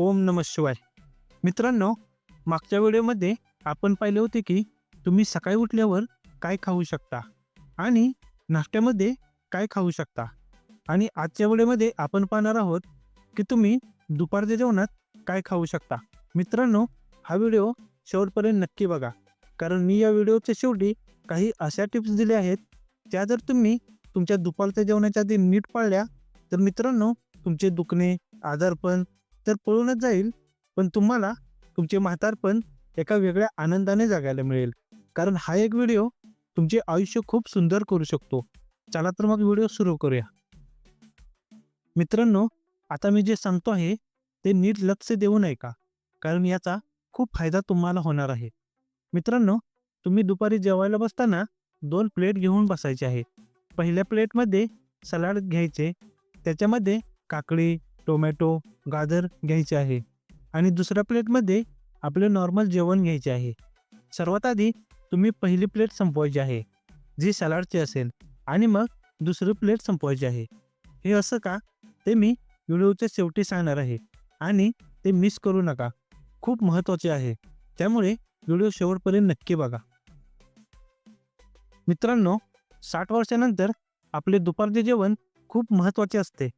ओम नम शिवाय. मित्रांनो मागच्या व्हिडिओमध्ये आपण पाहिले होते की तुम्ही सकाळी उठल्यावर काय खाऊ शकता आणि नाश्त्यामध्ये काय खाऊ शकता? आणि आजच्या व्हिडिओमध्ये आपण पाहणार आहोत की तुम्ही दुपारच्या जेवणात काय खाऊ शकता? मित्रांनो हा व्हिडिओ शेवटपर्यंत नक्की बघा. कारण मी या व्हिडिओच्या शेवटी काही अशा टिप्स दिल्या आहेत त्या जर तुम्ही तुमच्या दुपारच्या जेवणाच्या आधी नीट पाळल्या तर मित्रांनो तुमचे दुखणे आजारपण तर पळूनच जाईल. पण तुम्हाला तुमचे म्हातारपण एका वेगळ्या आनंदाने जगायला मिळेल. कारण हा एक व्हिडिओ तुमचे आयुष्य खूप सुंदर करू शकतो. चला तर मग व्हिडिओ सुरू करूया. मित्रांनो आता मी जे सांगतो आहे ते नीट लक्ष देऊ नये का? कारण याचा खूप फायदा तुम्हाला होणार आहे. मित्रांनो तुम्ही दुपारी जेवायला बसताना दोन प्लेट घेऊन बसायचे आहे. पहिल्या प्लेटमध्ये सलाड घ्यायचे त्याच्यामध्ये काकडी टोमॅटो गाजर घ्यायचे आहे. आणि दुसऱ्या प्लेटमध्ये आपले नॉर्मल जेवण घ्यायचे आहे. सर्वात आधी तुम्ही पहिली प्लेट संपवायची आहे जी सलाडची असेल. आणि मग दुसरी प्लेट संपवायची आहे. हे असं का? ते मी व्हिडिओच्या शेवटी सांगणार आहे. आणि ते मिस करू नका. खूप महत्त्वाचे आहे. त्यामुळे व्हिडिओ शेवटपर्यंत नक्की बघा. मित्रांनो साठ वर्षानंतर आपले दुपारचे जेवण खूप महत्त्वाचे असते.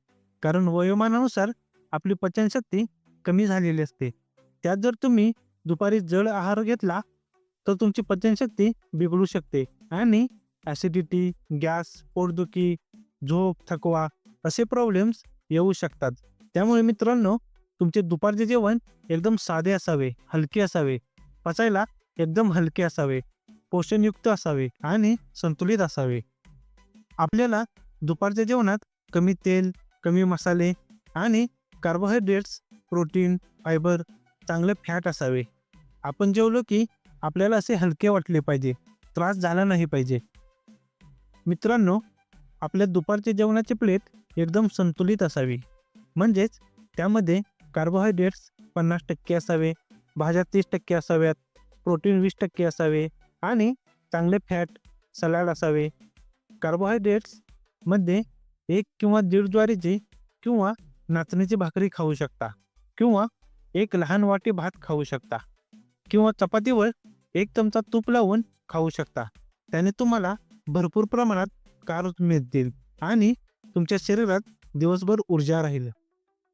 कारण वयोमानानुसार आपली पचनशक्ती कमी झालेली असते. त्यात जर तुम्ही दुपारी जड आहार घेतला तर तुमची पचनशक्ती बिघडू शकते आणि ॲसिडिटी गॅस पोटदुखी झोप थकवा असे प्रॉब्लेम्स येऊ शकतात. त्यामुळे मित्रांनो तुमचे दुपारचे जेवण एकदम साधे असावे हलके असावे पचायला एकदम हलके असावे पोषणयुक्त असावे आणि संतुलित असावे. आपल्याला दुपारच्या जेवणात कमी तेल कमी मसाले आणि कार्बोहायड्रेट्स प्रोटीन फायबर चांगले फॅट असावे. आपण जेवलो की आपल्याला असे हलके वाटले पाहिजे त्रास झाला नाही पाहिजे. मित्रांनो आपल्या दुपारच्या जेवणाची प्लेट एकदम संतुलित असावी. म्हणजेच त्यामध्ये कार्बोहायड्रेट्स पन्नास टक्के असावे भाज्या तीस टक्के असाव्यात प्रोटीन वीस टक्के असावे आणि चांगले फॅट सलाड असावे. कार्बोहायड्रेट्समध्ये एक किंवा दीड ज्वारीची किंवा नाचणीची भाकरी खाऊ शकता किंवा एक लहान वाटी भात खाऊ शकता किंवा चपातीवर एक चमचा तूप लावून खाऊ शकता. त्याने तुम्हाला भरपूर प्रमाणात कार्ब्स मिळतील आणि तुमच्या शरीरात दिवसभर ऊर्जा राहील.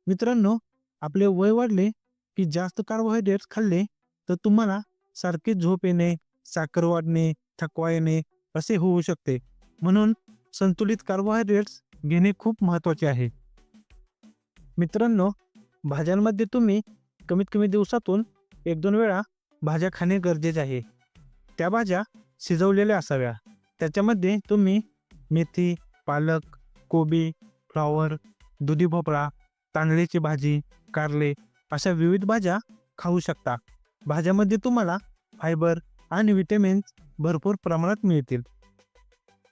मित्रांनो आपले वय वाढले की जास्त कार्बोहायड्रेट्स खाल्ले तर तुम्हाला सारखी झोप येणे साखर वाढणे थकवा येणे असे होऊ शकते. म्हणून संतुलित कार्बोहायड्रेट्स घेणे खूप महत्त्वाचे आहे. मित्रांनो भाज्यांमध्ये तुम्ही कमीत कमी दिवसातून एक दोन वेळा भाज्या खाणे गरजेचे आहे. त्या भाज्या शिजवलेल्या असाव्या. त्याच्यामध्ये तुम्ही मेथी पालक कोबी फ्लॉवर दुधी भोपळा तांदळीची भाजी कारले अशा विविध भाज्या खाऊ शकता. भाज्यामध्ये तुम्हाला फायबर आणि विटॅमिन्स भरपूर प्रमाणात मिळतील.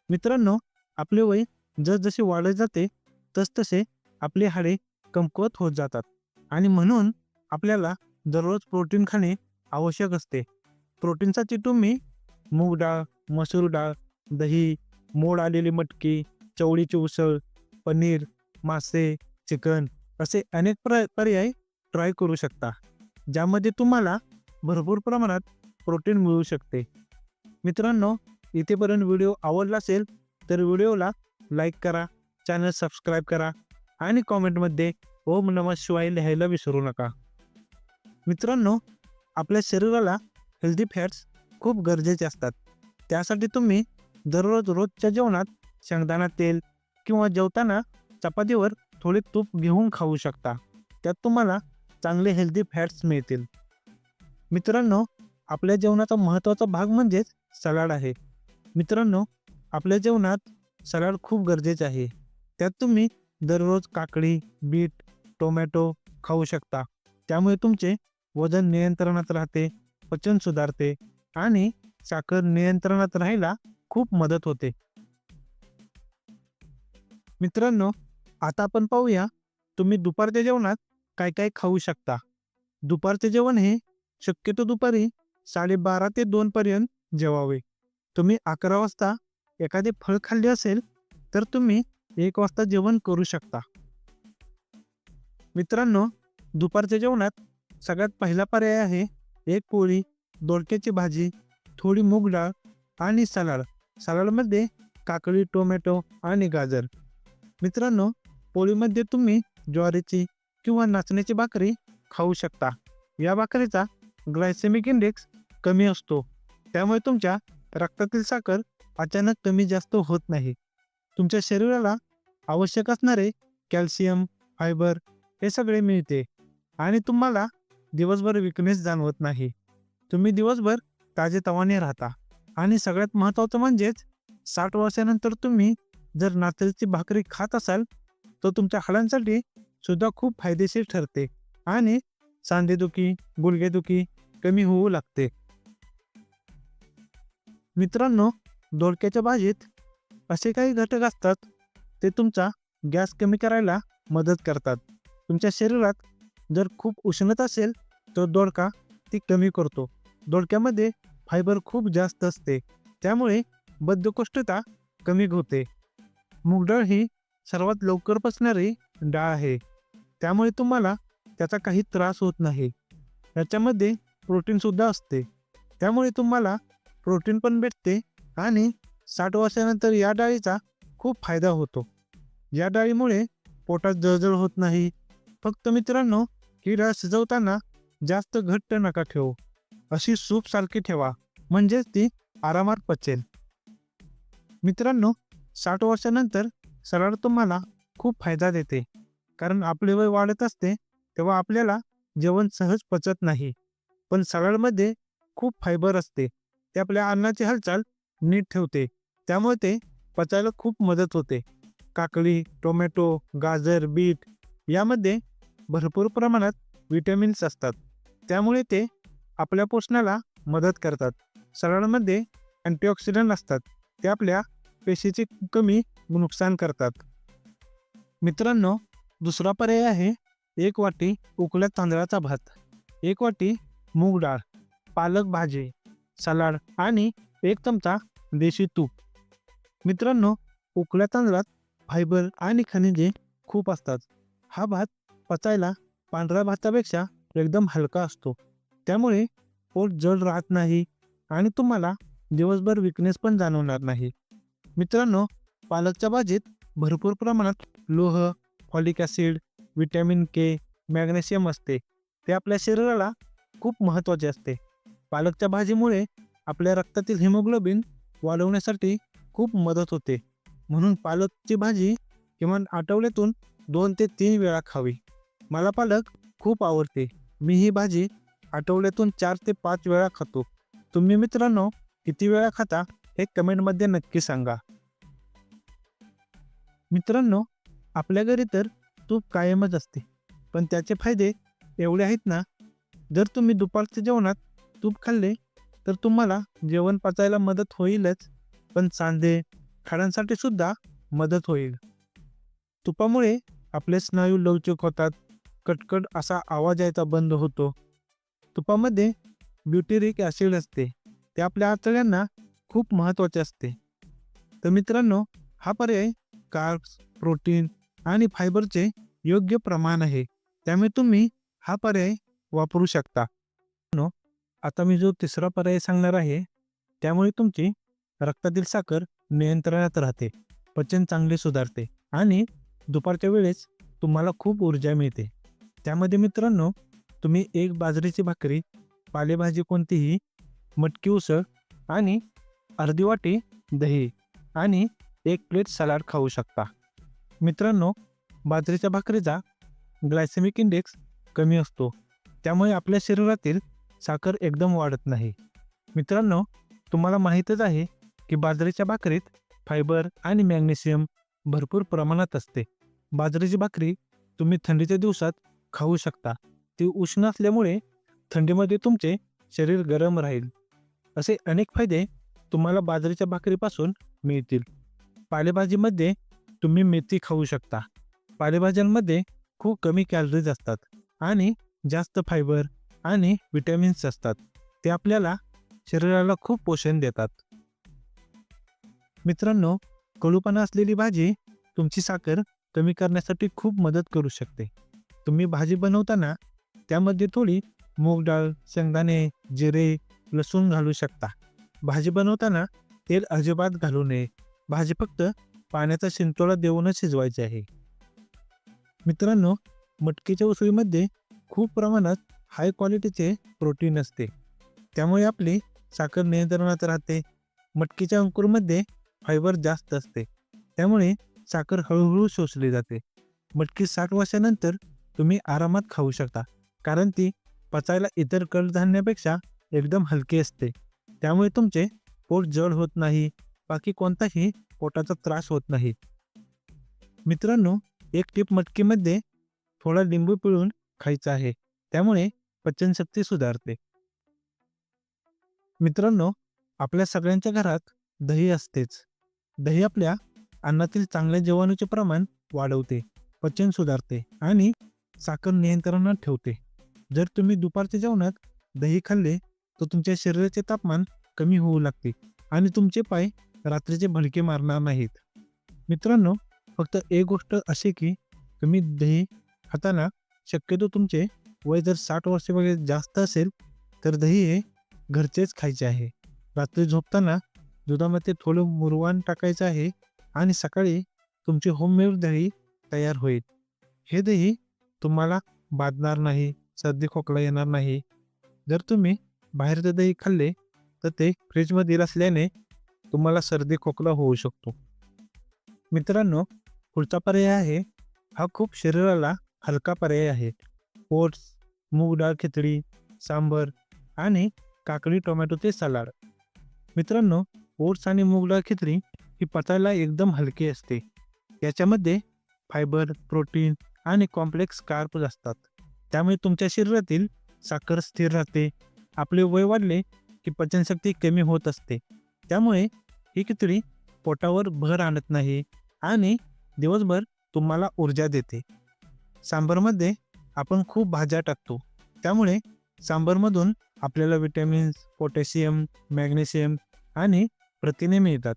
मित्रांनो आपले वय जसजसे वाढत जाते तसतसे आपले हाडे कमकुवत होत जातात. आणि म्हणून आपल्याला दररोज प्रोटीन खाणे आवश्यक असते. प्रोटीनसाठी तुम्ही मूग डाळ मसूर डाळ दही मोड आलेली मटकी चवळीची उसळ पनीर मासे चिकन असे अनेक प्र पर्याय ट्राय करू शकता. ज्यामध्ये तुम्हाला भरपूर प्रमाणात प्रोटीन मिळू शकते. मित्रांनो इथेपर्यंत व्हिडिओ आवडला असेल तर व्हिडिओला लाईक करा चॅनल सबस्क्राईब करा आणि कॉमेंटमध्ये ओम नमः शिवाय लिहायला विसरू नका. मित्रांनो आपल्या शरीराला हेल्दी फॅट्स खूप गरजेचे असतात. त्यासाठी तुम्ही दररोज रोजच्या जेवणात शेंगदाणा तेल किंवा जेवताना चपातीवर थोडे तूप घेऊन खाऊ शकता. त्यात तुम्हाला चांगले हेल्दी फॅट्स मिळतील. मित्रांनो आपल्या जेवणाचा महत्त्वाचा भाग म्हणजेच सलाड आहे. मित्रांनो आपल्या जेवणात सलाड खूप गरजेचे आहे. त्यात तुम्ही दररोज काकडी बीट टोमॅटो खाऊ शकता. त्यामुळे तुमचे वजन नियंत्रणात राहते पचन सुधारते आणि साखर नियंत्रणात राहायला खूप मदत होते. मित्रांनो आता आपण पाहूया तुम्ही दुपारच्या जेवणात काय काय खाऊ शकता. दुपारचे जेवण हे शक्यतो दुपारी साडेबारा ते दोन पर्यंत जेवावे. तुम्ही अकरा वाजता एखादे फळ खाल्ले असेल तर तुम्ही एक वाजता जेवण करू शकता. मित्रांनो दुपारच्या जेवणात सगळ्यात पहिला पर्याय आहे एक पोळी दोडक्याची भाजी थोडी मूग डाळ आणि सलाड. सलाडमध्ये काकडी टोमॅटो आणि गाजर. मित्रांनो पोळीमध्ये तुम्ही ज्वारीची किंवा नाचण्याची भाकरी खाऊ शकता. या भाकरीचा ग्लायसेमिक इंडेक्स कमी असतो. त्यामुळे तुमच्या रक्तातील साखर अचानक कमी जास्त होत नाही. तुमच्या शरीराला आवश्यक असणारे कॅल्शियम फायबर हे सगळे मिळते आणि तुम्हाला दिवसभर विकनेस जाणवत नाही. तुम्ही दिवसभर ताजेतवाने राहता आणि सगळ्यात महत्त्वाचं म्हणजेच साठ वर्षानंतर तुम्ही जर नाचण्याची भाकरी खात असाल तर तुमच्या हाडांसाठी सुद्धा खूप फायदेशीर ठरते आणि सांधेदुखी गुडघेदुखी कमी होऊ लागते. मित्रांनो दोडक्याच्या भाजीत असे काही घटक असतात ते तुमचा गॅस कमी करायला मदत करतात. तुमच्या शरीरात जर खूप उष्णता असेल तर दोडका ती कमी करतो. दोडक्यामध्ये फायबर खूप जास्त असते त्यामुळे बद्धकोष्ठता कमी होते. मूगडाळ ही सर्वात लवकर पचणारी डाळ आहे त्यामुळे तुम्हाला त्याचा काही त्रास होत नाही. याच्यामध्ये प्रोटीनसुद्धा असते त्यामुळे तुम्हाला प्रोटीन पण भेटते आणि साठ वर्षानंतर या डाळीचा खूप फायदा होतो. या डाळीमुळे पोटात जळजळ होत नाही. फक्त मित्रांनो ही डाळ शिजवताना जास्त घट्ट नका ठेवू. अशी सूप सारखी ठेवा म्हणजेच ती आरामात पचेल. मित्रांनो साठ वर्षानंतर सलाड तुम्हाला खूप फायदा देते. कारण आपले वय वाढत असते तेव्हा आपल्याला जेवण सहज पचत नाही. पण सरळमध्ये खूप फायबर असते. ते आपल्या अन्नाची हालचाल नीट ठेवते. त्यामुळे ते पचायला खूप मदत होते. काकडी टोमॅटो गाजर बीट यामध्ये भरपूर प्रमाणात विटॅमिन्स असतात. त्यामुळे ते आपल्या पोषणाला मदत करतात. सलाडमध्ये अँटीऑक्सिडंट असतात. ते आपल्या पेशीचे कमी नुकसान करतात. मित्रांनो दुसरा पर्याय आहे एक वाटी उकळ्या तांदळाचा भात. एक वाटी मूग डाळ पालक भाजी सलाड आणि एक चमचा देशी तूप. मित्रांनो उकळ्या तांदळात फायबर आणि खनिजे खूप असतात. हा भात पचायला पांढऱ्या भातापेक्षा एकदम हलका असतो. त्यामुळे पोट जड राहत नाही आणि तुम्हाला दिवसभर विकनेस पण जाणवणार नाही. मित्रांनो पालकच्या भाजीत भरपूर प्रमाणात लोह folic acid vitamin K magnesium असते. ते आपल्या शरीराला खूप महत्त्वाचे असते. पालकच्या भाजीमुळे आपल्या रक्तातील हिमोग्लोबिन वाढवण्यासाठी खूप मदत होते. म्हणून पालकची भाजी किमान आठवड्यातून दोन ते तीन वेळा खावी. मला पालक खूप आवडते. मी ही भाजी आठवड्यातून चार ते पाच वेळा खातो. तुम्ही मित्रांनो किती वेळा खाता हे कमेंटमध्ये नक्की सांगा. मित्रांनो आपल्या घरी तर तूप कायमच असते. पण त्याचे फायदे एवढे आहेत ना जर तुम्ही दुपारच्या जेवणात तूप खाल्ले तर तुम्हाला जेवण पचायला मदत होईलच पण सांधे हाडांसाठी सुद्धा मदत होईल. तुपामुळे आपले स्नायू लवचिक होतात कटकट असा आवाज यायचा बंद होतो. तुपामध्ये ब्युटेरिक ॲसिड असते ते आपल्या आतड्यांना खूप महत्त्वाचे असते. तर मित्रांनो हा पर्याय कार्ब्स प्रोटीन आणि फायबरचे योग्य प्रमाण आहे त्यामुळे तुम्ही हा पर्याय वापरू शकता. नो आता मी जो तिसरा पर्याय सांगणार आहे त्यामुळे तुमची रक्तातील साखर नियंत्रणात राहते पचन चांगले सुधारते आणि दुपारच्या वेळेस तुम्हाला खूप ऊर्जा मिळते. त्यामध्ये मित्रांनो तुम्ही एक बाजरीची भाकरी पालेभाजी कोणतीही मटकी उसळ आणि अर्धी वाटी दही आणि एक प्लेट सलाड खाऊ शकता. मित्रांनो बाजरीच्या भाकरीचा ग्लायसेमिक इंडेक्स कमी असतो. त्यामुळे आपल्या शरीरातील साखर एकदम वाढत नाही. मित्रांनो तुम्हाला माहीतच आहे की बाजरीच्या भाकरीत फायबर आणि मॅग्नेशियम भरपूर प्रमाणात असते. बाजरीची भाकरी तुम्ही थंडीच्या दिवसात खाऊ शकता. ती उष्ण असल्यामुळे थंडीमध्ये तुमचे शरीर गरम राहील. असे अनेक फायदे तुम्हाला बाजरीच्या भाकरीपासून मिळतील. पालेभाजीमध्ये तुम्ही मेथी खाऊ शकता. पालेभाज्यांमध्ये खूप कमी कॅलरीज असतात आणि जास्त फायबर आणि विटॅमिन्स असतात. ते आपल्याला शरीराला खूप पोषण देतात. मित्रांनो कडूपणा असलेली भाजी तुमची साखर कमी करण्यासाठी खूप मदत करू शकते. तुम्ही भाजी बनवताना त्यामध्ये थोडी मूग डाळ शेंगदाणे जिरे लसूण घालू शकता. भाजी बनवताना तेल अजिबात घालू नये. भाजी फक्त पाण्याचा शिंतोळा देऊनच शिजवायची आहे. मित्रांनो मटकीच्या उसळीमध्ये खूप प्रमाणात हाय क्वालिटीचे प्रोटीन असते. त्यामुळे आपली साखर नियंत्रणात राहते. मटकीच्या अंकुरमध्ये फायबर जास्त असते. त्यामुळे साखर हळूहळू शोषली जाते. मटकी साठ वर्षानंतर तुम्ही आरामात खाऊ शकता. कारण ती पचायला इतर कडधान्यापेक्षा एकदम हलकी असते. त्यामुळे तुमचे पोट जड होत नाही. बाकी कोणताही पोटाचा त्रास होत नाही. मित्रांनो एक टीप मटकीमध्ये थोडा लिंबू पिळून खायचा आहे. त्यामुळे पचनशक्ती सुधारते. मित्रांनो आपल्या सगळ्यांच्या घरात दही असतेच. दही आपल्या अन्नातील चांगल्या जीवाणूचे प्रमाण वाढवते पचन सुधारते आणि साखर नियंत्रणात ठेवते. जर तुम्ही दुपारच्या जेवणात दही खाल्ले तर तुमच्या शरीराचे तापमान कमी होऊ लागते आणि तुमचे पाय रात्रीचे भडके मारणार नाहीत. मित्रांनो फक्त एक गोष्ट अशी की तुम्ही दही खाताना शक्यतो तुमचे वय जर साठ वर्षापेक्षा जास्त असेल तर दही हे घरचेच खायचे आहे. रात्री झोपताना दुधामध्ये थोडं मुरवाण टाकायचं आहे आणि सकाळी तुमचे होममेड दही तयार होईल. हे दही तुम्हाला बाधणार नाही सर्दी खोकला येणार नाही. जर तुम्ही बाहेरचं दही खाल्ले तर ते फ्रीजमध्ये असल्याने तुम्हाला सर्दी खोकला होऊ शकतो. मित्रांनो पुढचा पर्याय आहे हा खूप शरीराला हलका पर्याय आहे. ओट्स मूग डाळ खिचडी सांबर आणि काकडी टोमॅटोचे सलाड. मित्रांनो ओट्स आणि मूग डाळ खिचडी ही पचायला एकदम हलकी असते. याच्यामध्ये फायबर प्रोटीन आणि कॉम्प्लेक्स कार्ब्स असतात. त्यामुळे तुमच्या शरीरातील साखर स्थिर राहते. आपले वय वाढले की पचनशक्ती कमी होत असते. त्यामुळे ही खिचडी पोटावर भर आणत नाही आणि दिवसभर तुम्हाला ऊर्जा देते. सांबरमध्ये आपण खूप भाज्या टाकतो. त्यामुळे सांबरमधून आपल्याला विटॅमिन्स पोटॅशियम मॅग्नेशियम आणि प्रथिने मिळतात.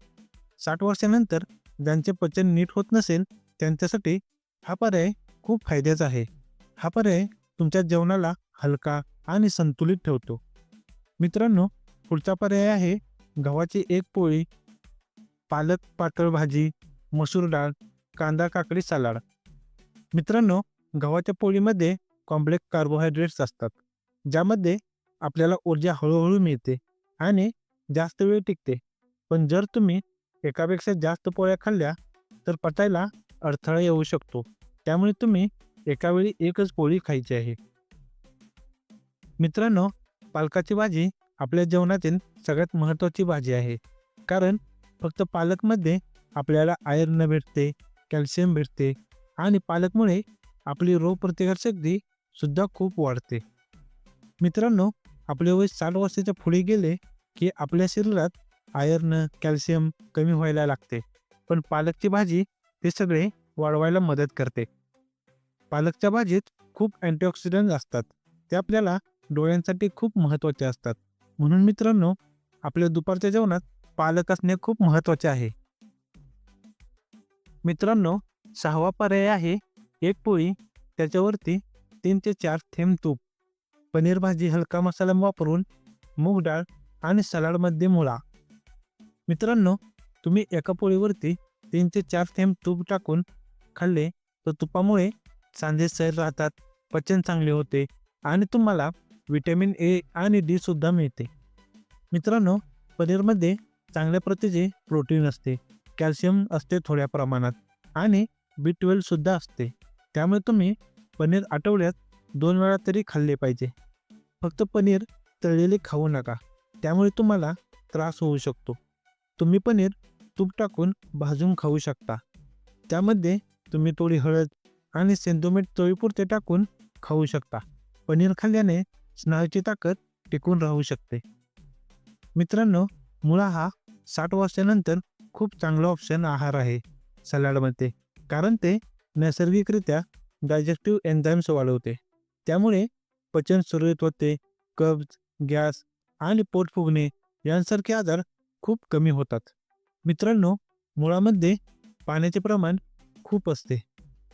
साठ वर्षानंतर ज्यांचे पचन नीट होत नसेल त्यांच्यासाठी हा पर्याय खूप फायद्याचा आहे. हा पर्याय तुमच्या जेवणाला हलका आणि संतुलित ठेवतो. मित्रांनो पुढचा पर्याय आहे गव्हाची एक पोळी पालक पातळ भाजी मसूर डाळ कांदा काकडी सलाड. मित्रांनो गव्हाच्या पोळीमध्ये कॉम्प्लेक्स कार्बोहायड्रेट्स असतात. ज्यामध्ये आपल्याला ऊर्जा हळूहळू मिळते आणि जास्त वेळ टिकते. पण जर तुम्ही एकापेक्षा जास्त पोळ्या खाल्ल्या तर पचायला अडथळा येऊ शकतो. त्यामुळे तुम्ही एकावेळी एकच पोळी खायची आहे. मित्रांनो पालकाची भाजी आपल्या जेवणातील सगळ्यात महत्त्वाची भाजी आहे. कारण फक्त पालकमध्ये आपल्याला आयर्न भेटते कॅल्शियम भेटते आणि पालकमुळे आपली रोगप्रतिकारशक्ती सुद्धा खूप वाढते. मित्रांनो आपले वय साठ वर्षाच्या पुढे गेले की आपल्या शरीरात आयर्न कॅल्शियम कमी व्हायला लागते. पण पालकची भाजी ते सगळे वाढवायला मदत करते. पालकच्या भाजीत खूप अँटीऑक्सिडंट असतात. ते आपल्याला डोळ्यांसाठी खूप महत्त्वाचे असतात. म्हणून मित्रांनो आपल्या दुपारच्या जेवणात पालक असणे खूप महत्त्वाचे आहे. मित्रांनो सहावा पर्याय आहे एक पोळी त्याच्यावरती तीन ते चार थेंब तूप पनीर भाजी हलका मसाला वापरून मूग डाळ आणि सलाडमध्ये मुळा मित्रांनो तुम्ही एका पोळीवरती तीन ते चार थेंब तूप टाकून खाल्ले तर तुपामुळे सांधे सैर राहतात पचन चांगले होते आणि तुम्हाला विटॅमिन ए आणि डी सुद्धा मिळते. मित्रांनो पनीरमध्ये चांगल्या प्रतीचे प्रोटीन असते कॅल्शियम असते थोड्या प्रमाणात आणि बी ट्वेल्व सुद्धा असते. त्यामुळे तुम्ही पनीर आठवड्यात दोन वेळा तरी खाल्ले पाहिजे. फक्त पनीर तळलेले खाऊ नका. त्यामुळे तुम्हाला त्रास होऊ शकतो. तुम्ही पनीर तूप टाकून भाजून खाऊ शकता. त्यामध्ये तुम्ही थोडी हळद आणि सेंदोमीठ चवीपुरते टाकून खाऊ शकता. पनीर खाल्ल्याने स्नायूची ताकद टिकून राहू शकते. मित्रांनो मुळा हा साठ वर्षानंतर खूप चांगला ऑप्शन आहार आहे सलाडमध्ये. कारण ते नैसर्गिकरित्या डायजेस्टिव्ह एन्झाईम्स वाढवते. त्यामुळे पचन सुरळीत होते कब्ज गॅस आणि पोट फुगणे यांसारखे आजार खूप कमी होतात. मित्रांनो मुळामध्ये पाण्याचे प्रमाण खूप असते.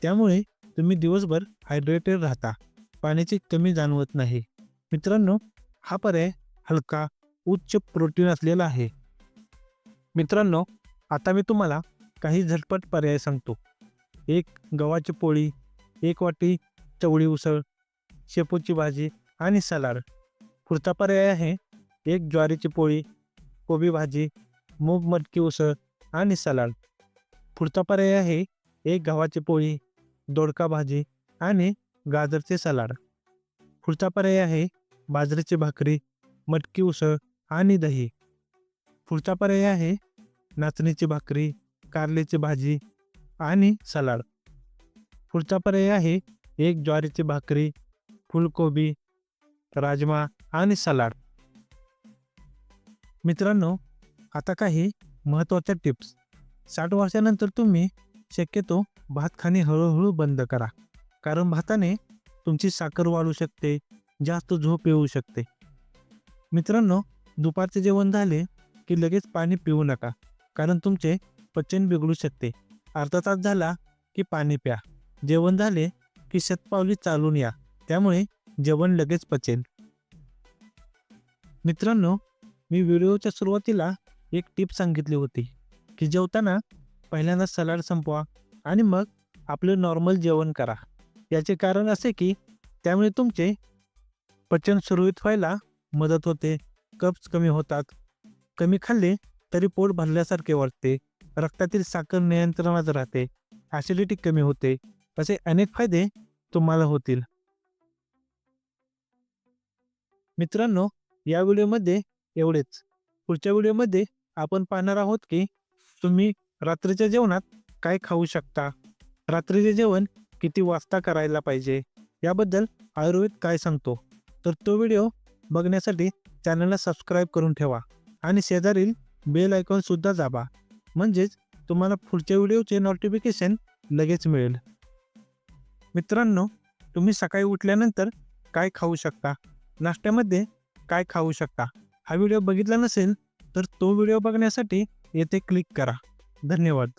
त्यामुळे तुम्ही दिवसभर हायड्रेटेड राहता. पाण्याची कमी जाणवत नाही. मित्रांनो हा पर्याय हलका उच्च प्रोटीन असलेला आहे. मित्रांनो आता मी तुम्हाला काही झटपट पर्याय सांगतो. एक गव्हाची पोळी एक वाटी चवळी उसळ शेपूची भाजी आणि सलाड. पुढचा पर्याय आहे. एक ज्वारीची पोळी कोबी भाजी मूग मटकी उसळ आणि सलाड. पुढचा पर्याय आहे. एक गव्हाची पोळी दोडका भाजी आणि गाजरचे सलाड. पुढचा पर्याय आहे. बाजरीची भाकरी मटकी उसळ आणि दही. पुढचा पर्याय आहे. नाचणीची भाकरी कारल्याची भाजी आणि सलाड. पुढचा पर्याय आहे एक ज्वारीची भाकरी फुलकोबी राजमा आणि सलाड. मित्रांनो आता काही महत्त्वाच्या टिप्स. साठ वर्षानंतर तुम्ही शक्यतो भात खाणे हळूहळू बंद करा. कारण भाताने तुमची साखर वाढू शकते जास्त झोप येऊ शकते. मित्रांनो दुपारचे जेवण झाले की लगेच पाणी पिऊ नका. कारण तुमचे पचन बिघडू शकते. अर्धा तास झाला की पाणी प्या. जेवण झाले की शतपावली चालून या. त्यामुळे जेवण लगेच पचेल. मित्रांनो मी व्हिडिओच्या सुरुवातीला एक टीप सांगितली होती की जेवताना पहिल्यांदा सलाड संपवा आणि मग आपलं नॉर्मल जेवण करा. याचे कारण असे की त्यामुळे तुमचे पचन सुरळीत व्हायला मदत होते कप्स कमी होतात कमी खाल्ले तरी पोट भरल्यासारखे वाटते. रक्तातील साखर नियंत्रणात राहते ॲसिडिटी कमी होते असे अनेक फायदे तुम्हाला होतील. मित्रांनो या व्हिडिओमध्ये एवढेच. पुढच्या व्हिडिओमध्ये आपण पाहणार आहोत की तुम्ही रात्रीच्या जेवणात काय खाऊ शकता? रात्रीचे जेवण किती वाजता करायला पाहिजे? याबद्दल आयुर्वेद काय सांगतो? तर तो व्हिडिओ बघण्यासाठी चॅनलला सबस्क्राईब करून ठेवा आणि शेजारील बेल आयकॉनसुद्धा दाबा. म्हणजेच तुम्हाला पुढच्या व्हिडिओचे नोटिफिकेशन लगेच मिळेल. मित्रांनो तुम्ही सकाळी उठल्यानंतर काय खाऊ शकता? नाश्त्यामध्ये काय खाऊ शकता? हा व्हिडिओ बघितला नसेल तर तो व्हिडिओ बघण्यासाठी येथे क्लिक करा. धन्यवाद.